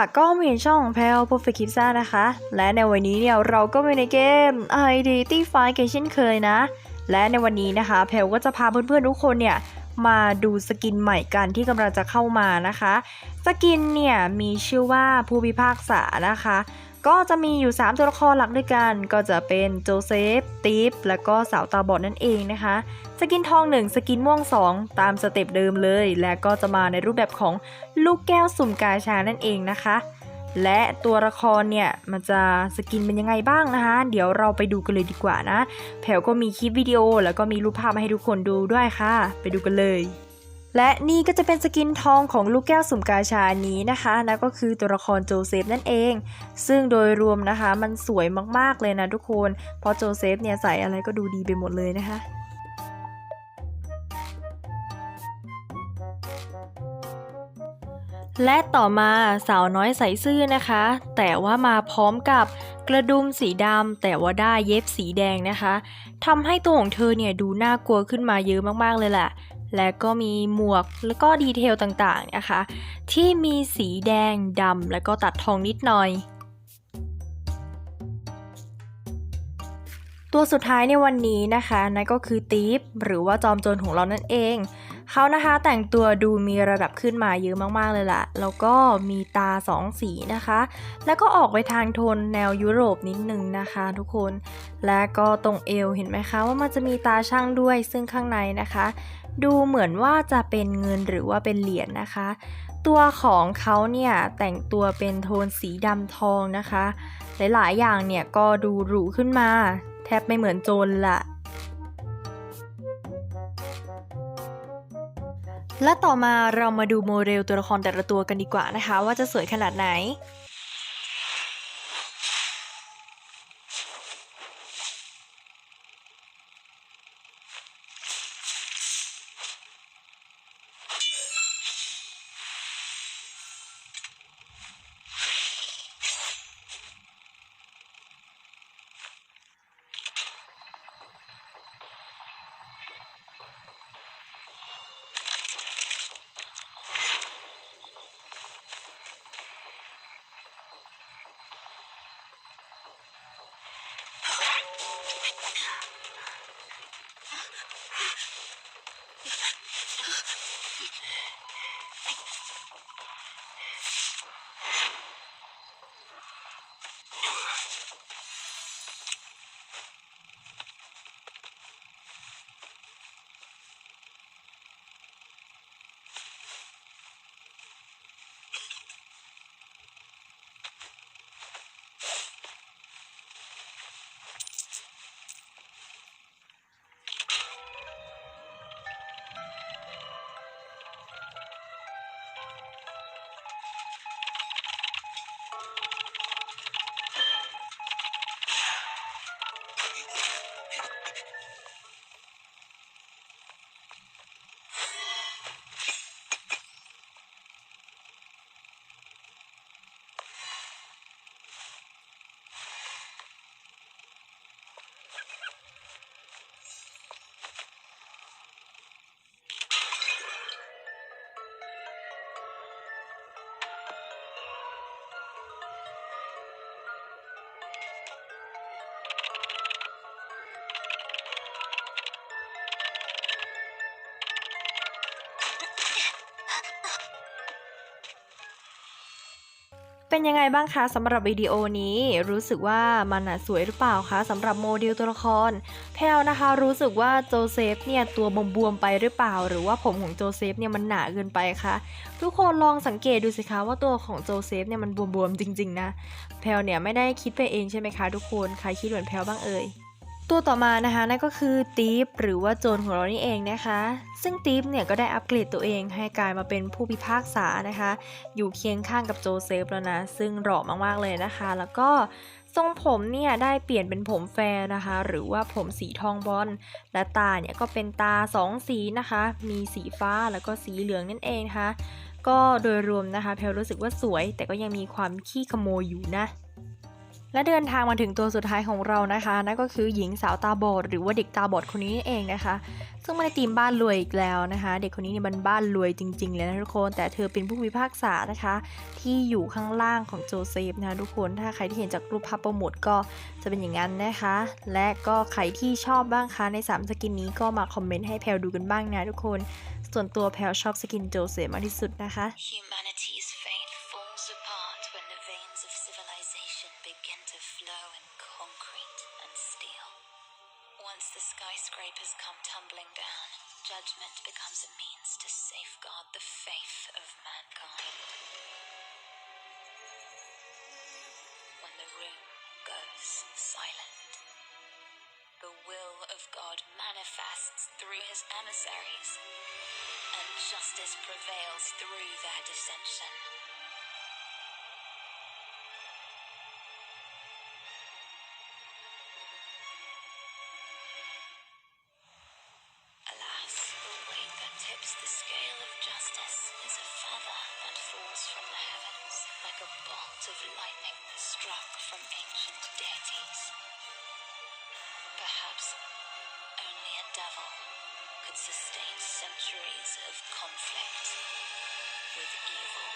ค่ะก็มีช่องของแพลว Perfect k i p s a นะคะ และในวันนี้เนี่ยเราก็มีในเกม Identity f i กันเช่นเคยนะ และในวันนี้นะคะ แพลวก็จะพาเพื่อนๆทุกคนเนี่ยมาดูสกินใหม่กันที่กำลังจะเข้ามานะคะ สกินเนี่ยมีชื่อว่าผู้พิพากษานะคะ ก็จะมีอยู่ 3 ตัวละครหลักด้วยกัน ก็จะเป็นโจเซฟตีฟและก็สาวตาบอดนั่นเองนะคะ สกินทอง 1 สกินม่วง 2 ตามสเต็ปเดิมเลย และก็จะมาในรูปแบบของลูกแก้วสุ่มกาชานั่นเองนะคะ และตัวละครเนี่ยมันจะสกินเป็นยังไงบ้างนะคะ เดี๋ยวเราไปดูกันเลยดีกว่านะ แผวก็มีคลิปวิดีโอ แล้วก็มีรูปภาพมาให้ทุกคนดูด้วยค่ะ ไปดูกันเลย และนี่ก็จะเป็นสกินทองของลูกแก้วสุ่มกาชานี้นะคะนั่นก็คือตัวละครโจเซฟนั่นเอง ซึ่งโดยรวมนะคะมันสวยมากๆเลยนะทุกคน เพราะโจเซฟเนี่ยใส่อะไรก็ดูดีไปหมดเลยนะคะและต่อมาสาวน้อยใส่ซื่อนะคะ แต่ว่ามาพร้อมกับกระดุมสีดำแต่ว่าได้เย็บสีแดงนะคะทำให้ตัวของเธอเนี่ยดูน่ากลัวขึ้นมาเยอะมากๆเลยแหละ และก็มีหมวกแล้วก็ดีเทลต่างๆนะคะ ที่มีสีแดงดำแล้วก็ตัดทองนิดหน่อย ตัวสุดท้ายในวันนี้นะคะนั่นก็คือตีฟหรือว่าจอมโจรของเรานั่นเอง เขานะคะแต่งตัวดูมีระดับขึ้นมาเยอะมากๆเลยล่ะ แล้วก็มีตาสองสีนะคะ แล้วก็ออกไปทางโทนแนวยุโรปนิดนึงนะคะทุกคน และก็ตรงเอวเห็นไหมคะว่ามันจะมีตาช่างด้วยซึ่งข้างในนะคะ ดูเหมือนว่าจะเป็นเงินหรือว่าเป็นเหรียญนะคะ ตัวของเขาเนี่ยแต่งตัวเป็นโทนสีดำทองนะคะ หลายๆอย่างเนี่ยก็ดูหรูขึ้นมา แทบไม่เหมือนโจรละ และต่อมาเรามาดูโมเดลตัวละครแต่ละตัวกันดีกว่านะคะ ว่าจะสวยขนาดไหน เป็นยังไงบ้างคะสำหรับวิดีโอนี้ รู้สึกว่ามันน่ะสวยหรือเปล่าคะสำหรับโมเดลตัวละครแพลวนะคะ รู้สึกว่าโจเซฟเนี่ยตัวบวมๆไปหรือเปล่า หรือว่าผมของโจเซฟเนี่ยมันหนาเกินไปคะทุกคนลองสังเกตดูสิคะว่าตัวของโจเซฟเนี่ยมันบวมๆจริง ๆ นะ แพลวเนี่ยไม่ได้คิดไปเองใช่ไหมคะ ทุกคนใครคิดเหมือนแพลวบ้างเอ่ย ตัวต่อมานะคะนั่นก็คือตีฟหรือว่าโจรของเรานี่เองนะคะ ซึ่งตีฟเนี่ยก็ได้อัปเกรดตัวเองให้กลายมาเป็นผู้พิพากษานะคะ อยู่เคียงข้างกับโจเซฟแล้วนะ ซึ่งหล่อมากๆเลยนะคะ แล้วก็ทรงผมเนี่ยได้เปลี่ยนเป็นผมแฟร์นะคะ หรือว่าผมสีทองบอลและตาเนี่ยก็เป็นตาสองสีนะคะ มีสีฟ้าแล้วก็สีเหลืองนั่นเองนะคะ ก็โดยรวมนะคะ แพลรู้สึกว่าสวย แต่ก็ยังมีความขี้ขโมยอยู่นะ และเดินทางมาถึงตัวสุดท้ายของเรานะคะนั่นก็คือหญิงสาวตาบอดหรือว่าเด็กตาบอดคนนี้เองนะคะ ซึ่งไม่ได้ตีมบ้านรวยอีกแล้วนะคะ เด็กคนนี้เนี่ยมันบ้านรวยจริงๆเลยนะทุกคน แต่เธอเป็นผู้พิพากษานะคะ ที่อยู่ข้างล่างของโจเซฟนะคะทุกคนถ้าใครที่เห็นจากรูปภาพโปรโมทก็จะเป็นอย่างนั้นนะคะ และก็ใครที่ชอบบ้างคะใน3สกินนี้ก็มาคอมเมนต์ให้แพลดูกันบ้างนะทุกคน ส่วนตัวแพลชอบสกินโจเซฟมากที่สุดนะคะ Humanity's faith falls apart when the veins civilization begin to flow in concrete and steel. Once the skyscrapers come tumbling down, judgment becomes a means to safeguard the faith of mankind. When the room goes silent, the will of God manifests through his emissaries and justice prevails through their dissension. A bolt of lightning struck from ancient deities. Perhaps only a devil could sustain centuries of conflict with evil.